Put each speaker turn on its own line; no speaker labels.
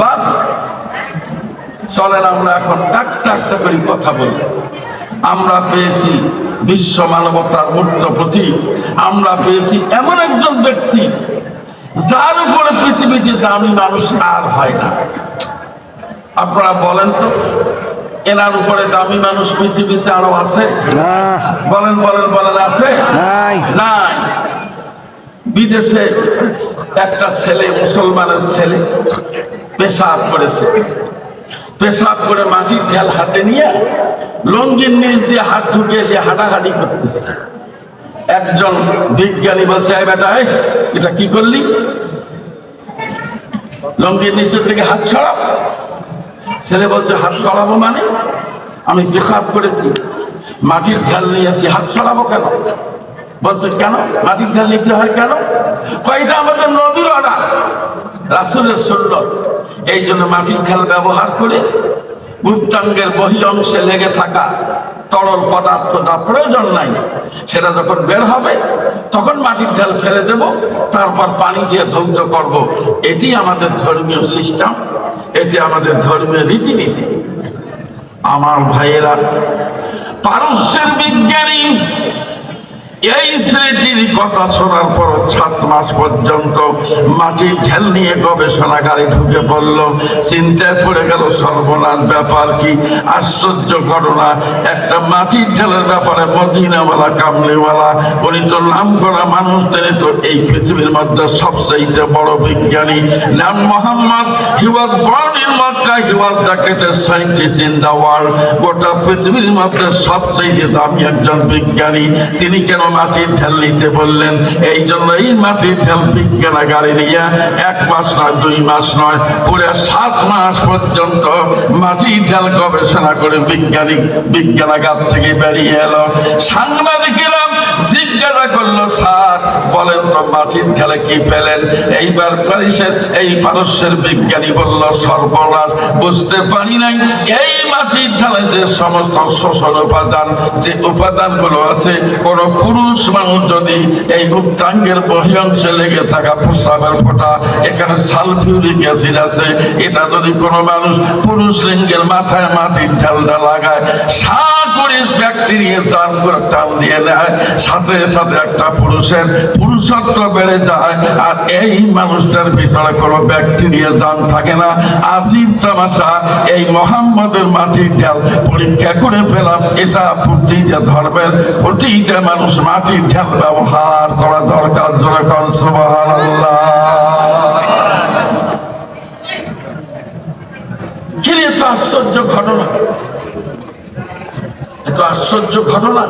বাস। চলেন আমরা এখন একটা একটা করে কথা বলি। আমরা পেয়েছি বিশ্ব মানবতার মূর্ত প্রতীক আমরা পেয়েছি এমন একজন ব্যক্তি যার উপরে পৃথিবীতে দামি মানুষ আর হয় না। আপনারা বলেন তো এনার উপরে দামি মানুষ পৃথিবীতে আরও আছে? বলেন বলেন বলেন আছে?
নাই।
বিদেশে একটা ছেলে মুসলমানের ছেলে পেশাব করেছে। পেশাব করে মাটির ঢেল হাতে নিয়ে লঙ্গির নিচ দিয়ে হাত ঢুকিয়ে দিয়ে হাঁটাহাঁটি করতেছে। একজন বিজ্ঞানী বলছে বেটা এটা কি করলি? লঙ্গির নিচে থেকে হাত ছড়াও ছেলে বলছে, হাত ছড়াবো মানে? আমি পেশাব করেছি। মাটির ঢেল নিয়েছি, হাত ছড়াবো কেন? বলছে, কেন? মাটির ঢেল নিতে হয় কেন? কয়টা? আমাদের নবীর অর্ডার রাসুলের সুন্দর এই জন্য মাটির খেল ব্যবহার করে উত্তাঙ্গের বহি অংশে লেগে থাকা তরল পদার্থটা প্রয়োজন নাই। সেটা যখন বের হবে, তখন মাটির ঢেল ফেলে দেব, তারপর পানি দিয়ে ধৌত করব। এটি আমাদের ধর্মীয় সিস্টেম, এটি আমাদের ধর্মীয় রীতিনীতি। আমার ভাইয়েরা, পারস্যের বিজ্ঞানী কথা শোনার পর সাত মাস পর্যন্ত মাটির ঢেল নিয়ে গবেষণাগারে ঢুকে পড়ল। চিন্তায় পড়ে গেল, সর্বনাশ ব্যাপার কি? আশ্চর্য ঘটনা। একটা মাটির ঢেলের ব্যাপারে মদিনাওয়ালা, কামলিওয়ালা, উনি তো নাম করা মানুষ, তিনি তো এই পৃথিবীর মধ্যে সবচেয়ে বড় বিজ্ঞানী। নাম Mohammad he was born scientist in the world গোটা পৃথিবীর মধ্যে সবচেয়ে দামি একজন বিজ্ঞানী। তিনি কেন মাটির নিতে বললেন? এই জন্য এই মাটির ঢেল বিজ্ঞানাগারে নিয়ে এক মাস নয়, দুই মাস নয়, পুরো সাত মাস পর্যন্ত মাটির ঢেল গবেষণা করে বিজ্ঞানী বিজ্ঞানাগার থেকে বেরিয়ে এলো। সাংবাদিকেরা জিজ্ঞাসা স্যার? বলেন তো, মাটির ঢেলে কি পেলেন? এইবার প্যারিসের এই পারস্যের বিজ্ঞানী বলল, সর্বনাশ, বুঝতে পারি নাই। এই মাটির ঢালে যে সমস্ত শোষণ উপাদান, যে উপাদানগুলো আছে, কোন পুরুষ মানুষ যদি এই গুপ্তাঙ্গের বহি অংশে লেগে থাকা প্রস্রাবের ফোঁটা, এখানে সালফিউরিক অ্যাসিড আছে, এটা যদি কোনো মানুষ পুরুষ লিঙ্গের মাথায় মাটির ঢালটা লাগায় সা করে ব্যাকটেরিয়া চান করে টান দিয়ে নেয়, সাথে সাথে পুরুষের পুরুষত্ব বেড়ে যায়, আর এই মানুষটার ভিতরে কোনো ব্যাকটেরিয়া দান থাকে না। আজিব তামাশা, এই মোহাম্মদের মাটির ঢেল পরীক্ষা করে পেলাম, এটা প্রতিটা ধর্মের প্রতিটা মানুষ মাটির ঢেল ব্যবহার করা দরকার সুবহানাল্লাহ। কি আশ্চর্য ঘটনা? এত আশ্চর্য ঘটনা?